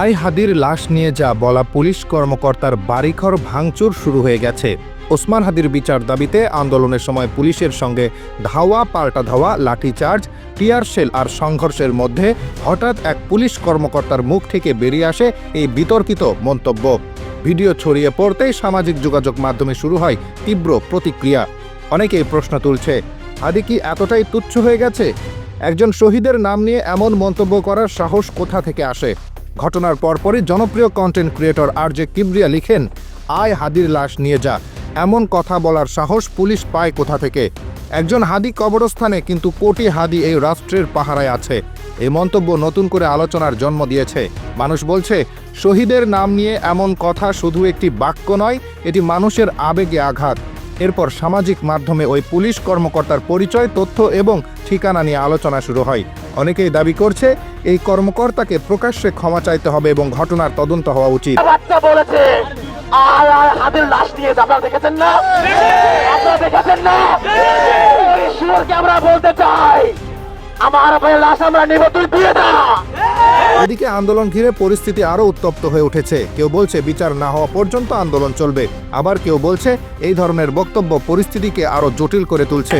I হাদির লাশ নিয়ে যা বলা পুলিশ কর্মকর্তার বাড়িঘর ভাঙচুর শুরু হয়ে গেছে। ওসমান হাদির বিচার দাবিতে আন্দোলনের সময় পুলিশের সঙ্গে ধাওয়া পাল্টা ধাওয়া লাঠিচার্জ, টিয়ার শেল আর সংঘর্ষের মধ্যে হঠাৎ এক পুলিশ কর্মকর্তার মুখ থেকে বেরিয়ে আসে এই বিতর্কিত মন্তব্য। ভিডিও ছড়িয়ে পড়তেই সামাজিক যোগাযোগ মাধ্যমে শুরু হয় তীব্র প্রতিক্রিয়া। অনেকেই প্রশ্ন তুলছে, হাদি কি এতটাই তুচ্ছ হয়ে গেছে? একজন শহীদের নাম নিয়ে এমন মন্তব্য করার সাহস কোথা থেকে আসে? ঘটনার পরপরই জনপ্রিয় content creator R J Kibria লিখেন, আয় হাদির লাশ নিয়ে যা। এমন কথা বলার সাহস পুলিশ পায় কোথা থেকে? একজন হাদি কবরস্থানে, কিন্তু কোটি হাদি এই রাষ্ট্রের পাহারায় আছে। এই মন্তব্য নতুন করে আলোচনার জন্ম দিয়েছে। মানুষ বলছে, শহীদের নাম নিয়ে এমন কথা শুধু একটি বাক্য নয়, এটি মানুষের আবেগে আঘাত। এরপর সামাজিক মাধ্যমে ওই পুলিশ কর্মকর্তার পরিচয়, তথ্য এবং ঠিকানা নিয়ে আলোচনা শুরু হয়। অনেকেই দাবি করছে, এই কর্মকর্তাকে প্রকাশ্যে ক্ষমা চাইতে হবে এবং ঘটনার তদন্ত হওয়া উচিত। আর বলতে চাই, আমার ভাইয়ের লাশ আমরা নিব, তুই দিয়ে দা এদিকে আন্দোলন ঘিরে পরিস্থিতি আরও উত্তপ্ত হয়ে উঠেছে। কেউ বলছে বিচার না হওয়া পর্যন্ত আন্দোলন চলবে। আবার কেউ বলছে এই ধরনের বক্তব্য পরিস্থিতিকে আরও জটিল করে তুলছে।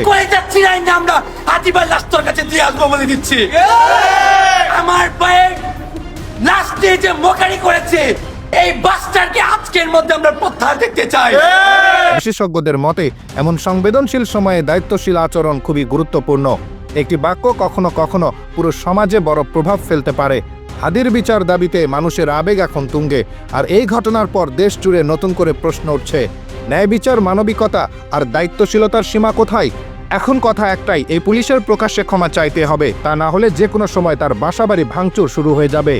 আমরা হাতিবার কাছে দিয়ে আসব বলে দিচ্ছি। আমার পায়ে যে মোকারি করেছে এই বাসটাকে আজকের মধ্যে আমরা প্রত্যাহার দেখতে চাই। বিশেষজ্ঞদের মতে এমন সংবেদনশীল সময়ে দায়িত্বশীল আচরণ খুবই গুরুত্বপূর্ণ। একটি বাক্য কখনো কখনো পুরো সমাজে বড় প্রভাব ফেলতে পারে। হাদির বিচার দাবিতে মানুষের আবেগ এখন তুঙ্গে, আর এই ঘটনার পর দেশ জুড়ে নতুন করে প্রশ্ন উঠছে, ন্যায় বিচার মানবিকতা আর দায়িত্বশীলতার সীমা কোথায়? এখন কথা একটাই, এই পুলিশের প্রকাশ্যে ক্ষমা চাইতে হবে, তা না হলে যে কোনো সময় তার বাসাবাড়ি ভাঙচুর শুরু হয়ে যাবে।